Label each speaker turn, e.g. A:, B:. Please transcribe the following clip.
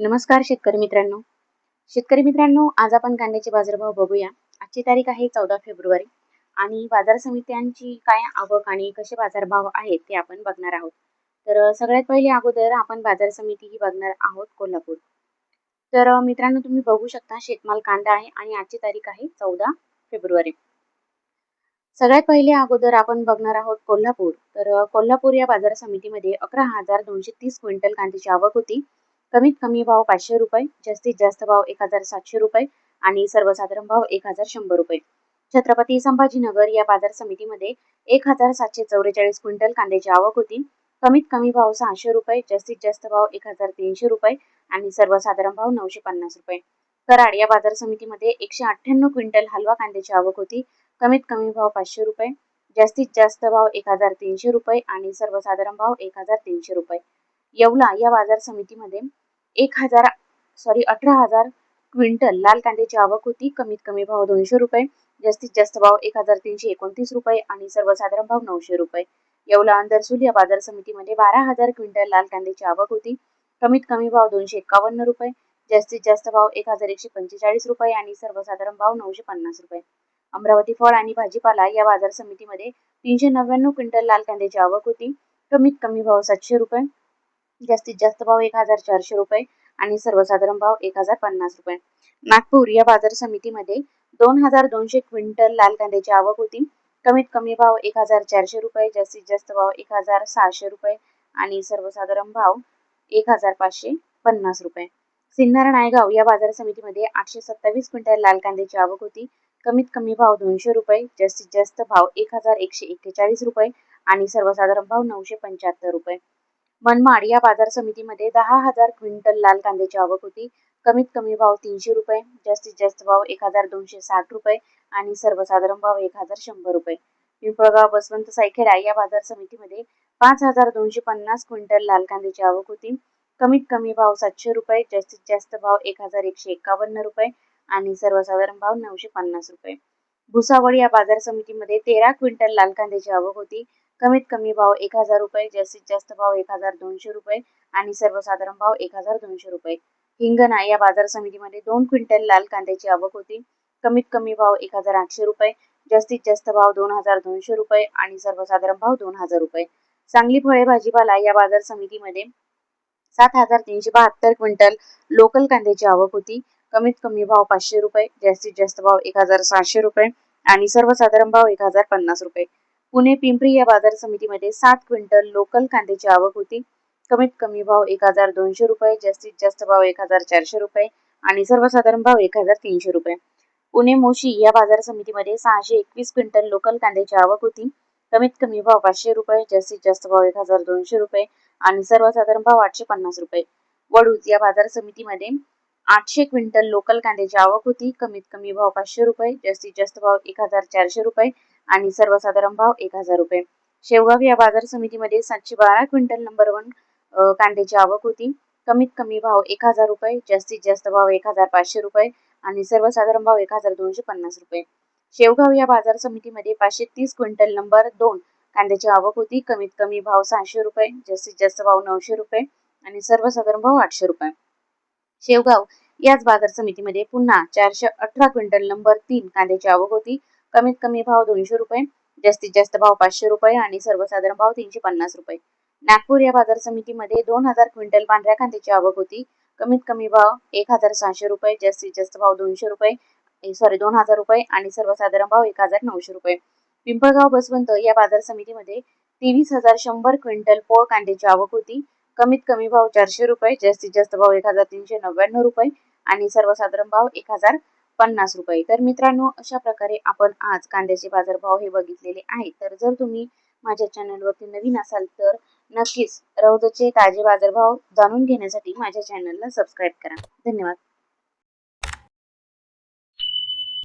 A: नमस्कार शेतकरी मित्रांनो. शेतकरी मित्रांनो आज आपण कांद्याचे बाजारभाव बघूया. आजची तारीख आहे चौदा फेब्रुवारी आणि बाजार समित्यांची काय आवक आणि कसे बाजारभाव आहेत ते आपण बघणार आहोत. तर सगळ्यात पहिले अगोदर आपण बाजार समिती ही बघणार आहोत कोल्हापूर. तर मित्रांनो तुम्ही बघू शकता शेतमाल कांदा आहे आणि आजची तारीख आहे चौदा फेब्रुवारी. सगळ्यात पहिले अगोदर आपण बघणार आहोत कोल्हापूर. तर कोल्हापूर या बाजार समितीमध्ये अकरा हजार दोनशे तीस क्विंटल कांद्याची आवक होती. कमीत कमी भाव पाचशे रुपये जास्तीत जास्त भाव एक हजार सातशे रुपये आणि सर्वसाधारण भाव एक हजार शंभर रुपये. छत्रपती संभाजीनगर या बाजार समितीमध्ये एक हजार सातशे चौवेचाळीस क्विंटल कांद्याची आवक होती. कमीत कमी भाव सहाशे रुपये जास्तीत जास्त भाव एक हजार तीनशे रुपये आणि सर्वसाधारण भाव नऊशे पन्नास रुपये. कराड या बाजार समितीमध्ये एकशे अठ्ठ्याण्णव क्विंटल हलवा कांद्याची आवक होती. कमीत कमी भाव पाचशे रुपये जास्तीत जास्त भाव एक हजार तीनशे रुपये आणि सर्वसाधारण भाव एक हजार तीनशे रुपये. येवला या बाजार समितीमध्ये एक हजार सॉरी अठरा हजार क्विंटल लाल कांद्याची आवक होती. कमीत कमी भाव दोनशे रुपये जास्तीत जास्त भाव एक हजार तीनशे एकोणतीस रुपये आणि सर्वसाधारण भाव नऊशे रुपये. येवला अंदरसूल या बाजार समितीमध्ये बारा हजार क्विंटल लाल कांद्याची आवक होती. कमीत कमी भाव दोनशे एकावन्न रुपये जास्तीत जास्त भाव एक हजार एकशे पंचेचाळीस रुपये आणि सर्वसाधारण भाव नऊशे पन्नास रुपये. अमरावती फळ आणि भाजीपाला या बाजार समितीमध्ये तीनशे नव्याण्णव क्विंटल लाल कांद्याची आवक होती. कमीत कमी भाव सातशे रुपये जास्तीत जास्त भाव एक हजार चारशे रुपये आणि सर्वसाधारण भाव एक हजार पन्नास रुपये. नागपूर या बाजार समितीमध्ये दोन हजार दोनशे क्विंटल लाल कांद्याची आवक होती. कमीत कमी भाव एक हजार चारशे रुपये जास्तीत जास्त भाव एक हजार सहाशे रुपये आणि सर्वसाधारण भाव एक हजार पाचशे पन्नास रुपये. सिन्नर नायगाव या बाजार समितीमध्ये आठशे सत्तावीस क्विंटल लाल कांद्याची आवक होती. कमीत कमी भाव दोनशे रुपये जास्तीत जास्त भाव एक हजार एकशे एक्केचाळीस रुपये आणि सर्वसाधारण भाव नऊशे पंच्याहत्तर रुपये. मनमाड या बाजार समितीमध्ये दहा हजार क्विंटल लाल कांद्याची आवक होती. कमीत कमी भाव तीनशे रुपये जास्तीत जास्त भाव एक हजार दोनशे साठ रुपये आणि सर्वसाधारण भाव एक हजार शंभर रुपये. पिंपळगाव बसवंत सायखेडा या बाजार समितीमध्ये पाच हजार दोनशे पन्नास क्विंटल लाल कांद्याची आवक होती. कमीत कमी भाव सातशे रुपये जास्तीत जास्त भाव एक हजार एकशे एकावन्न रुपये आणि सर्वसाधारण भाव नऊशे पन्नास रुपये. भुसावळ या बाजार समितीमध्ये तेरा क्विंटल लाल कांद्याची आवक होती. कमीत कमी भाव एक हजार रुपये जास्तीत जास्त भाव एक हजार दोनशे रुपये आणि सर्वसाधारण भाव एक हजार दोनशे रुपये. हिंगणा या बाजार समितीमध्ये दोन क्विंटल लाल कांद्याची आवक होती. कमीत कमी भाव एक हजार आठशे रुपये जास्तीत जास्त भाव दोन हजार दोनशे रुपये आणि सर्वसाधारण भाव दोन हजार रुपये. सांगली फळे भाजीपाला या बाजार समितीमध्ये सात हजार तीनशे बहात्तर क्विंटल लोकल कांद्याची आवक होती. कमीत कमी भाव पाचशे रुपये जास्तीत जास्त भाव एक हजार सहाशे रुपये आणि सर्वसाधारण भाव एक हजार पन्नास रुपये. पुणे पिंपरी या बाजार समितीमध्ये सात क्विंटल लोकल कांद्याची आवक होती. कमीत कमी भाव एक हजार दोनशे रुपये जास्तीत जास्त भाव एक हजार चारशे रुपये आणि सर्वसाधारण भाव एक हजार तीनशे रुपये. पुणे मोशी या बाजार समितीमध्ये सहाशे एकवीस क्विंटल लोकल कांद्याची आवक होती. कमीत कमी भाव पाचशे रुपये जास्तीत जास्त भाव एक हजार दोनशे रुपये आणि सर्वसाधारण भाव आठशे पन्नास रुपये. वडूज या बाजार समितीमध्ये आठशे क्विंटल लोकल कांद्याची आवक होती कमीत कमी भाव पाचशे रुपये जास्तीत जास्त भाव एक हजार चारशे रुपये आणि सर्वसाधारण भाव एक हजार रुपये. शेवगाव या बाजार समितीमध्ये सातशे बारा क्विंटल नंबर वन कांद्याची आवक होती. कमीत कमी भाव एक हजार रुपये जास्तीत जास्त भाव एक हजार पाचशे रुपये आणि सर्वसाधारण भाव एक हजार दोनशे पन्नास रुपये. शेवगाव या बाजार समितीमध्ये पाचशे तीस क्विंटल नंबर दोन कांद्याची आवक होती. कमीत कमी भाव सहाशे रुपये जास्तीत जास्त भाव नऊशे रुपये आणि सर्वसाधारण भाव आठशे रुपये. शेवगाव. याच बाजार समितीमध्ये पुन्हा चारशे अठरा क्विंटल नंबर तीन कांद्याची आवक होती. कमीत कमी भाव दोनशे रुपये जास्तीत जास्त भाव पाचशे रुपये आणि सर्वसाधारण भाव तीनशे पन्नास रुपये. नागपूर या बाजार समितीमध्ये दोन हजार क्विंटल पांढऱ्या कांद्याची आवक होती. कमीत कमी भाव एक हजार सहाशे रुपये जास्तीत जास्त भाव दोनशे रुपये सॉरी दोन हजार रुपये आणि सर्वसाधारण भाव एक हजार नऊशे रुपये. पिंपळगाव बसवंत या बाजार समितीमध्ये तेवीस हजार शंभर क्विंटल पोळ कांद्याची आवक होती. कमीत कमी भाव चारशे रुपये जास्तीत जास्त भाव एक हजार तीनशे नव्याण्णव रुपये आणि सर्वसाधारण भाव एक हजार पन्नास रुपये. तर मित्रांनो अशा प्रकारे आपण आज कांद्याचे बाजारभाव हे बघितलेले आहेत. तर जर तुम्ही माझ्या चॅनलवरती नवीन असाल तर नक्कीच रौदचे ताजे बाजारभाव जाणून घेण्यासाठी माझ्या चॅनलला सबस्क्राईब करा. धन्यवाद.